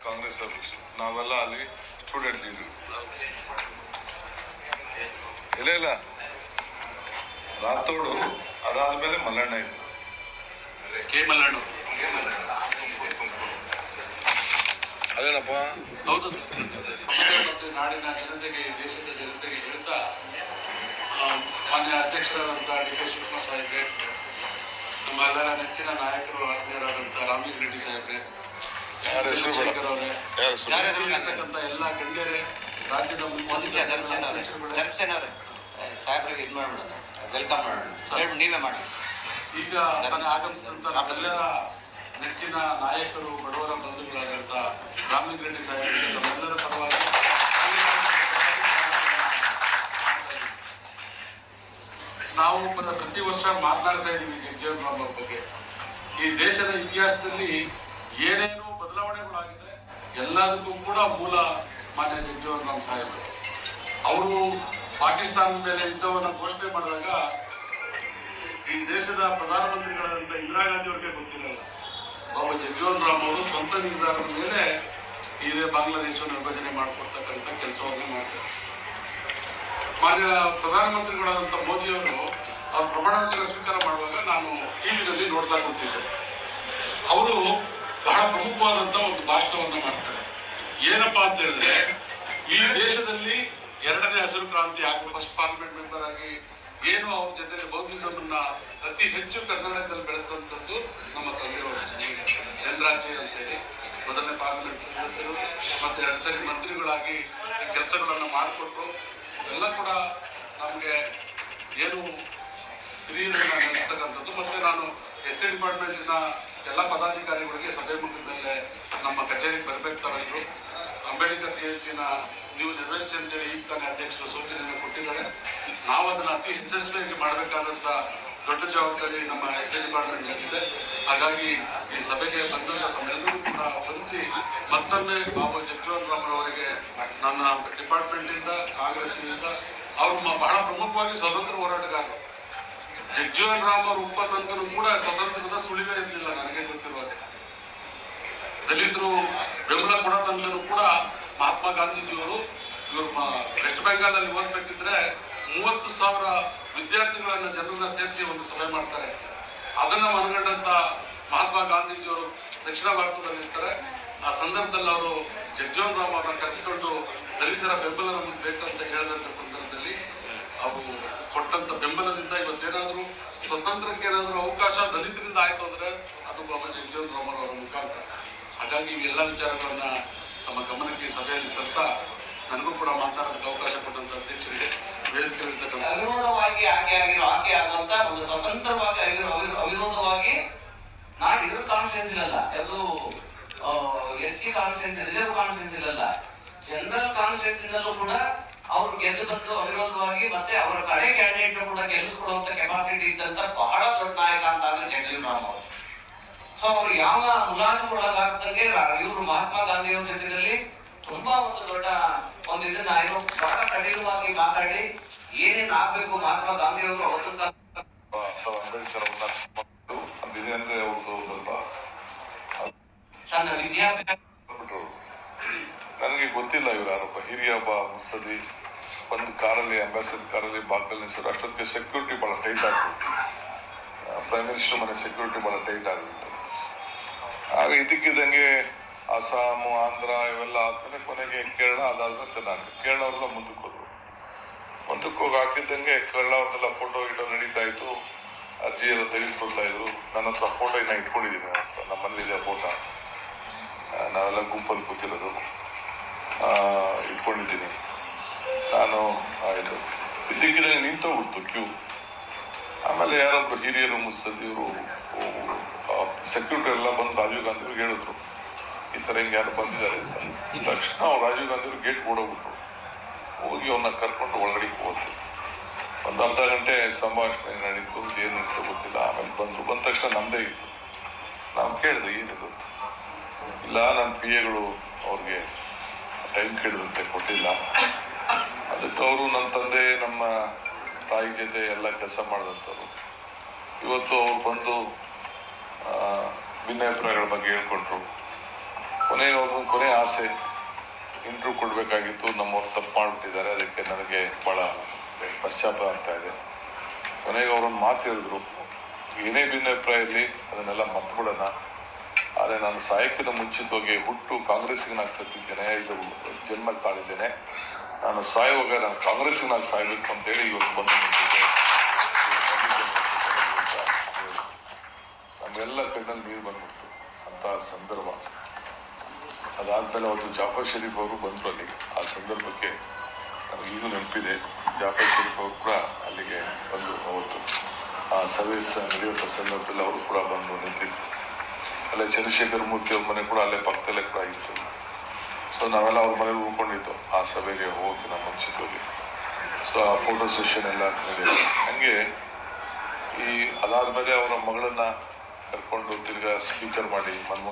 ಕಾಂಗ್ರೆಸ್ ಅಧ್ಯಕ್ಷರು ನಾವೆಲ್ಲ ಅಲ್ಲಿ ಸ್ಟೂಡೆಂಟ್ ಲೀಡರ್ ಇಲ್ಲ ಇಲ್ಲ. ರಾಥೋಡು ಅದಾದ್ಮೇಲೆ ಮಲ್ಲಣ್ಣ ಇದ್ರು. ಕೆ ಮಲ್ಲಣ್ಣ ಅದೇನಪ್ಪ? ಹೌದು ಸರ್. ಮತ್ತು ನಾಡಿನ ಜನತೆಗೆ ದೇಶದ ಜನತೆಗೆ ಹೇಳ್ತಾ ಮಾನ್ಯ ಅಧ್ಯಕ್ಷರಾದಂಥ ಡಿ ಕೆ ಶಿವಕುಮಾರ್ ಸಾಹೇಬ್ರೆ ನಮ್ಮ ಎಲ್ಲರ ನೆಚ್ಚಿನ ನಾಯಕರು ಆತ್ಮೀಯರಾದಂಥ ರಾಮೇಶ್ ರೆಡ್ಡಿ ಸಾಹೇಬ್ರೆ ಯಾರ ಹೆಸರು ಬೇಡ. ಯಾರ ಹೆಸರು ಯಾರ ಹೆಸರು? ಇರ್ತಕ್ಕಂಥ ಎಲ್ಲ ಗಣ್ಯರೇ ರಾಜ್ಯದ ಮುಖ್ಯ ದರ್ಶನ್ ಅವ್ರೆ. ಅಧ್ಯಕ್ಷರುಗಳೇ, ಸಾಹೇಬ್ರಿಗೆ ಇದು ಮಾಡ್ಬಿಡೋಣ. ವೆಲ್ಕಮ್ ಮಾಡೋಣ ನೀವೇ ಮಾಡಿ. ಈಗ ತಾನೇ ಆಗಮಿಸಿದಂತ ನಮ್ಮೆಲ್ಲರ ನೆಚ್ಚಿನ ನಾಯಕರು ಬಡವರ ಬಂಧುಗಳಾದಂಥ ರಾಮಲಿಂಗ ರೆಡ್ಡಿ ಸಾಹೇಬರಿಗೆ ನಮ್ಮೆಲ್ಲರ ಪರವಾಗಿ ನಾವು ಪ್ರತಿ ವರ್ಷ ಮಾತನಾಡ್ತಾ ಇದ್ದೀವಿ ರಾಮ್ ಬಗ್ಗೆ. ಈ ದೇಶದ ಇತಿಹಾಸದಲ್ಲಿ ಏನೇನು ಬದಲಾವಣೆಗಳಾಗಿದೆ ಎಲ್ಲದಕ್ಕೂ ಕೂಡ ಮೂಲ ಮಾನ್ಯ ಜಗಜೀವನ್ ರಾಮ್ ಸಾಹೇಬರು ಅವರು ಪಾಕಿಸ್ತಾನದ ಮೇಲೆ ಯುದ್ಧವನ್ನು ಘೋಷಣೆ ಮಾಡಿದಾಗ ಈ ದೇಶದ ಪ್ರಧಾನಮಂತ್ರಿಗಳಾದಂಥ ಇಂದಿರಾ ಗಾಂಧಿ ಅವರಿಗೆ ಗೊತ್ತಿರಲ್ಲ ಬಾಬು ಜಗಜೀವನ್ ರಾಮ್ ಅವರು ಸ್ವಂತ ನಿರ್ಧಾರದ ಮೇಲೆ ಇದೇ ಬಾಂಗ್ಲಾದೇಶವನ್ನು ವಿಭಜನೆ ಮಾಡಿಕೊಡ್ತಕ್ಕಂಥ ಕೆಲಸವನ್ನು ಮಾಡ್ತಾರೆ. ಮಾನ್ಯ ಪ್ರಧಾನಮಂತ್ರಿಗಳಾದಂಥ ಮೋದಿಯವರು ಅವ್ರ ಪ್ರಮಾಣ ಸ್ವೀಕಾರ ಮಾಡುವಾಗ ನಾನು ಟಿವಿನಲ್ಲಿ ನೋಡ್ತಾ ಕೂತಿದ್ದೆ. ಅವರು ಬಹಳ ಪ್ರಮುಖವಾದಂಥ ಒಂದು ಭಾಷಣವನ್ನು ಮಾಡ್ತಾರೆ. ಏನಪ್ಪಾ ಅಂತ ಹೇಳಿದ್ರೆ, ಈ ದೇಶದಲ್ಲಿ ಎರಡನೇ ಹಸಿರು ಕ್ರಾಂತಿ ಆಗಬೇಕು ಫಸ್ಟ್ ಪಾರ್ಲಿಮೆಂಟ್ ಮೆಂಬರ್ ಆಗಿ ಏನು ಅವ್ರ ಜೊತೆ ಬೌದ್ಧಿಸಮ್ ಅತಿ ಹೆಚ್ಚು ಕರ್ನಾಟಕದಲ್ಲಿ ಬೆಳೆಸುವಂತದ್ದು ನಮ್ಮ ತಂದೆಯವರು. ಅಂತ ಅಂತೇಳಿ ಮೊದಲನೇ ಪಾರ್ಲಿಮೆಂಟ್ ಸದಸ್ಯರು, ಮತ್ತೆ ಎರಡು ಸರಿ ಮಂತ್ರಿಗಳಾಗಿ ಈ ಕೆಲಸಗಳನ್ನ ಮಾಡಿಕೊಟ್ರು. ಎಲ್ಲ ಕೂಡ ನಮಗೆ ಏನು ಹಿರಿಯರನ್ನ ನಡೆಸ್ತಕ್ಕಂಥದ್ದು ಮತ್ತೆ ನಾನು ಎಸ್ ಸಿ ಡಿಪಾರ್ಟ್ಮೆಂಟಿನ ಎಲ್ಲ ಪದಾಧಿಕಾರಿಗಳಿಗೆ ಸಭೆ ಮುಗಿದ ನಮ್ಮ ಕಚೇರಿಗೆ ಬರಬೇಕು ತಾವಿದ್ರು ಅಂಬೇಡ್ಕರ್ ಜಯಂತಿನ ನೀವು ನೆರವೇರಿಸಿ ಅಂತೇಳಿ ಈಗ ತಾನೇ ಅಧ್ಯಕ್ಷರು ಸೂಚನೆಯನ್ನು ಕೊಟ್ಟಿದ್ದಾರೆ. ನಾವು ಅದನ್ನ ಅತಿ ಯಶಸ್ವಿಯಾಗಿ ಮಾಡಬೇಕಾದಂತ ದೊಡ್ಡ ಜವಾಬ್ದಾರಿ ನಮ್ಮ ಎಸ್ ಐ ಡಿಪಾರ್ಟ್ಮೆಂಟ್ ಇದೆ ಹಾಗಾಗಿ ಈ ಸಭೆಗೆ ಬಂದಂತ ತಮ್ಮೆಲ್ಲರೂ ಕೂಡ ವಂದಿಸಿ ಮತ್ತೊಮ್ಮೆ ಬಾಬು ಜಗಜೀವನ್ ರಾಮ್ ಅವರಿಗೆ ನನ್ನ ಡಿಪಾರ್ಟ್ಮೆಂಟ್ ಇಂದ ಕಾಂಗ್ರೆಸ್ ಇಂದ ಅವರು ಬಹಳ ಪ್ರಮುಖವಾಗಿ ಸ್ವತಂತ್ರ ಹೋರಾಟಗಾರರು. ಜಗಜೀವನ್ ರಾಮ್ ಅವರು ತನಕನೂ ಕೂಡ ಸ್ವತಂತ್ರದ ಸುಳಿವೇ ಇರಲಿಲ್ಲ, ನನಗೆ ಗೊತ್ತಿರುವಾಗ ದಲಿತರು ಬೆಂಬಲ ಕೂಡ ತನಕನು ಕೂಡ ಮಹಾತ್ಮ ಗಾಂಧೀಜಿಯವರು ಇವರು ವೆಸ್ಟ್ ಬೆಂಗಾಲ್ ಅಲ್ಲಿ ಓದ್ಬೇಕಿದ್ರೆ ಮೂವತ್ತು ಸಾವಿರ ವಿದ್ಯಾರ್ಥಿಗಳನ್ನ ಜನರನ್ನ ಸೇರಿಸಿ ಒಂದು ಸಭೆ ಮಾಡ್ತಾರೆ. ಅದನ್ನ ಮನಗಂಡಂತ ಮಹಾತ್ಮ ಗಾಂಧೀಜಿಯವರು ದಕ್ಷಿಣ ಭಾರತದಲ್ಲಿ ಇರ್ತಾರೆ ಆ ಸಂದರ್ಭದಲ್ಲಿ ಅವರು ಜಗಜೀವನ್ ರಾಮ್ ಅವರನ್ನ ಕರೆಸಿಕೊಂಡು ದಲಿತರ ಬೆಂಬಲವನ್ನು ಬೇಕಂತ ಹೇಳಿದಂತ ಅವರು ಕೊಟ್ಟಂತ ಬೆಂಬಲದಿಂದ ಇವತ್ತೇನಾದರೂ ಸ್ವತಂತ್ರಕ್ಕೆ ಏನಾದರೂ ಅವಕಾಶ ದಲಿತರಿಂದ ಆಯ್ತು ಅಂದ್ರೆ ಅದು ಬಾಬಾ ಜಗಜೀವನ್ ಅವರ ಮುಖಾಂತರ. ಹಾಗಾಗಿ ಈ ಎಲ್ಲ ವಿಚಾರಗಳನ್ನ ತಮ್ಮ ಗಮನಕ್ಕೆ ಸಭೆಯಲ್ಲಿ ತರ್ತಾ ನನಗೂ ಕೂಡ ಮಾತನಾಡೋದಕ್ಕೆ ಅವಕಾಶ ಕೊಟ್ಟಂತ ಅಧ್ಯಕ್ಷರಿಗೆ ವೇದಿಕೆ ಅವಿರೋಧವಾಗಿ ಆಯ್ಕೆ ಆಗಿರೋ ಆಯ್ಕೆ ಆಗುವಂತ ಒಂದು ಸ್ವತಂತ್ರವಾಗಿ ಅವಿರೋ ಅವಿರೋ- ಅವಿರೋಧವಾಗಿ ನಾನು ಇದ್ರ ಕಾನ್ಫಿಡೆನ್ಸ್ ಇರಲ್ಲ. ಅದು S C confidence reserve confidence ಇರಲ್ಲ. ಜನರಲ್ ಕಾನ್ಫಿಡೆನ್ಸ್ ಇಂದಲೂ ಕೂಡ ಅವ್ರು ಗೆದ್ದು ಬಂದು ಅವಿರೋಧವಾಗಿ ಮತ್ತೆ ಅವರ ಕಡೆ ಕ್ಯಾಂಡಿಡೇಟ್ ಕೂಡ ಗೆಲ್ಲಿಸ್ಕೊಳ್ಳುವಂತ ಕೆಪಾಸಿಟಿ ಇದ್ದಂತ ಬಹಳ ದೊಡ್ಡ ನಾಯಕ ಅಂತ ಅಂದ್ರೆ ಜಗಜೀವನ್ ರಾಮ್ ಅವರು. ಸೊ ಅವ್ರು ಯಾವ ಮುಲಾಜು ಒಳಗಾಗ್ದಂಗೆ ಇವರು ಮಹಾತ್ಮ ಗಾಂಧಿ ಅವ್ರ ಜೊತೆಯಲ್ಲಿ ತುಂಬಾ ಒಂದು ದೊಡ್ಡ ಒಂದು ಇದನ್ನ ಇವರು ಬಹಳ ಕಠಿಣವಾಗಿ ಮಾತಾಡಿ ಏನೇನ್ ಆಗ್ಬೇಕು ಮಹಾತ್ಮ ಗಾಂಧಿ ಅವರು ಅವತ್ತು ಅಂಬೇಡ್ಕರ್ ತನ್ನ ವಿದ್ಯಾಭ್ಯಾಸ ನನಗೆ ಗೊತ್ತಿಲ್ಲ ಇವರು ಯಾರೊಬ್ಬ ಹಿರಿಯ ಒಬ್ಬ ಮುತ್ಸದಿ ಒಂದು ಕಾರಲ್ಲಿ ಅಂಬಾಸಿಡರ್ ಕಾರಲ್ಲಿ ಬಾಕಲ್ಲಿ ನಿಲ್ಸೋರು ಅಷ್ಟೊತ್ತಿಗೆ ಸೆಕ್ಯೂರಿಟಿ ಬಹಳ ಟೈಟ್ ಆಗ್ಬಿಟ್ಟು ಪ್ರೈಮ್ ಮಿನಿಸ್ಟರ್ ಮನೆ ಸೆಕ್ಯೂರಿಟಿ ಬಹಳ ಟೈಟ್ ಆಗ್ಬಿಟ್ಟು ಆಗ ಇದಕ್ಕಿದ್ದಂಗೆ ಅಸ್ಸಾಮು, ಆಂಧ್ರ ಇವೆಲ್ಲ ಆದ್ಮೇಲೆ ಕೊನೆಗೆ ಕೇರಳ ಅದಾದ್ಮೇಲೆ ಕರ್ನಾಟಕ. ಕೇರಳ ಅವರೆಲ್ಲ ಮುಂದಕ್ಕೆ ಹೋದ್ರು. ಮುಂದಕ್ಕೆ ಹೋಗಿ ಹಾಕಿದ್ದಂಗೆ ಕೇರಳ ಅವ್ರನ್ನೆಲ್ಲ ಫೋಟೋ ಗಿಟೋ ನಡೀತಾ ಇತ್ತು. ಅರ್ಜಿ ಎಲ್ಲ ತೆಗೆದುಕೊಳ್ತಾ ಇದ್ರು. ನನ್ನ ಹತ್ರ ಫೋಟೋ ಇನ್ನ ಇಟ್ಕೊಂಡಿದ್ದೀನಿ ಅಂತ. ನಮ್ಮಲ್ಲಿದೆ ಫೋಟೋ ನಾವೆಲ್ಲ ಗುಂಪಲ್ಲಿ ಕೂತಿರೋದು. ಇಟ್ಕೊಂಡಿದ್ದೀನಿ. ನಾನು ಆಯಿತು. ನಿಂತು ನಿಂತೋಗ್ಬಿಡ್ತು ಕ್ಯೂ. ಆಮೇಲೆ ಯಾರೊಬ್ಬರು ಹಿರಿಯರು ಮುತ್ಸದಿಯವರು ಸೆಕ್ಯೂರಿಟಿ ಎಲ್ಲ ಬಂದು ರಾಜೀವ್ ಗಾಂಧಿ ಅವ್ರಿಗೆ ಹೇಳಿದ್ರು. ಈ ಥರ ಹಿಂಗೆ ಯಾರು ಬಂದಿದ್ದಾರೆ ಅಂತ. ತಕ್ಷಣ ಅವ್ರು ರಾಜೀವ್ ಗಾಂಧಿ ಅವ್ರು ಗೇಟ್ ಓಡೋಗ್ಬಿಟ್ರು. ಹೋಗಿ ಅವನ್ನ ಕರ್ಕೊಂಡು ಒಳಗಡೆ ಹೋದ್ರು. ಒಂದು ಅರ್ಧ ಗಂಟೆ ಸಂಭಾಷಣೆ ನಡೀತು, ಏನು ನಡೀತು ಗೊತ್ತಿಲ್ಲ. ಆಮೇಲೆ ಬಂದರು. ಬಂದ ತಕ್ಷಣ ನಮ್ಮದೇ ಇತ್ತು. ನಾವು ಕೇಳಿದ್ವಿ ಏನಿದು? ಇಲ್ಲ ನನ್ನ ಪಿ ಎಗಳು ಅವ್ರಿಗೆ ಟೈಮ್ ಕೇಳಿದಂತೆ ಕೊಟ್ಟಿಲ್ಲ. ಅದಕ್ಕೆ ಅವರು ನನ್ನ ತಂದೆ, ನಮ್ಮ ತಾಯಿ ಜೊತೆ ಎಲ್ಲ ಕೆಲಸ ಮಾಡಿದಂಥವ್ರು. ಇವತ್ತು ಅವ್ರು ಬಂದು ಭಿನ್ನಾಭಿಪ್ರಾಯಗಳ ಬಗ್ಗೆ ಹೇಳ್ಕೊಟ್ರು ಕೊನೆಗೆ ಅವ್ರದ್ದು ಕೊನೆ ಆಸೆ ಇಂಟ್ರ್ಯೂ ಕೊಡಬೇಕಾಗಿತ್ತು, ನಮ್ಮವ್ರು ತಪ್ಪು ಮಾಡಿಬಿಟ್ಟಿದ್ದಾರೆ, ಅದಕ್ಕೆ ನನಗೆ ಭಾಳ ಪಶ್ಚಾಪ ಆಗ್ತಾ ಇದೆ. ಕೊನೆಗೆ ಅವರೊಂದು ಮಾತು ಹೇಳಿದ್ರು, ಏನೇ ಭಿನ್ನಾಭಿಪ್ರಾಯ ಇರಲಿ, ಅದನ್ನೆಲ್ಲ ಮರ್ತು ಬಿಡೋಣ ಆದರೆ ನಾನು ಸಾಯಕ್ಕಿಂತ ಮುಂಚಿತವಾಗಿ ಹುಟ್ಟು ಕಾಂಗ್ರೆಸ್ಗೆ ನಾನು ಸತ್ತಿದ್ದೇನೆ ಇದು ಜನ್ಮಲ್ಲಿ ತಾಳಿದ್ದೇನೆ. ನಾನು ಸಾಯುವಾಗ ನಾನು ಕಾಂಗ್ರೆಸ್ಸಿಗೆ ನಾನು ಸಾಯ್ಬೇಕು ಅಂತೇಳಿ ಇವತ್ತು ಬಂದು ನಿಂತಿದ್ದೆ. ನಮ್ಮೆಲ್ಲ ಕಣ್ಣಲ್ಲಿ ನೀರು ಬಂದ್ಬಿಡ್ತು ಅಂತ ಸಂದರ್ಭ. ಅದಾದ್ಮೇಲೆ ಅವತ್ತು ಜಾಫರ್ ಶರೀಫ್ ಅವರು ಬಂದರು ಅಲ್ಲಿ, ಆ ಸಂದರ್ಭಕ್ಕೆ ನನಗೆ ಈಗೂ ನೆನಪಿದೆ. ಜಾಫರ್ ಶರೀಫ್ ಅವರು ಕೂಡ ಅಲ್ಲಿಗೆ ಬಂದು ಅವತ್ತು, ಆ ಸರ್ವಿಸ್ ನಡೆಯುವಂಥ ಸಂದರ್ಭದಲ್ಲಿ ಅವರು ಕೂಡ ಬಂದು ನಿಂತಿದ್ರು. ಅಲ್ಲೇ ಚಂದ್ರಶೇಖರ್ ಮೂರ್ತಿ ಅವ್ರ ಮನೆ ಕೂಡ ಅಲ್ಲೇ ಪಕ್ಕದಲ್ಲೇ ಕೂಡ ಇತ್ತು. ಸೊ ನಾವೆಲ್ಲ ಅವ್ರ ಉಳ್ಕೊಂಡಿದ್ದು ಆ ಸಭೆಗೆ ಹೋಗಿ ನಮ್ಮ ಮುಂಚಿತವಾಗಿ ಸೊ ಆ ಫೋಟೋ ಸೆಷನ್ ಎಲ್ಲ ನಡೆಯಿತು ಹಂಗೆ ಈ ಅದಾದ್ಮೇಲೆ ಅವರ ಮಗಳನ್ನ ಕರ್ಕೊಂಡು ತಿರ್ಗಾ ಸ್ಪೀಕರ್ ಮಾಡಿ ಮನ್ಮೋಹನ್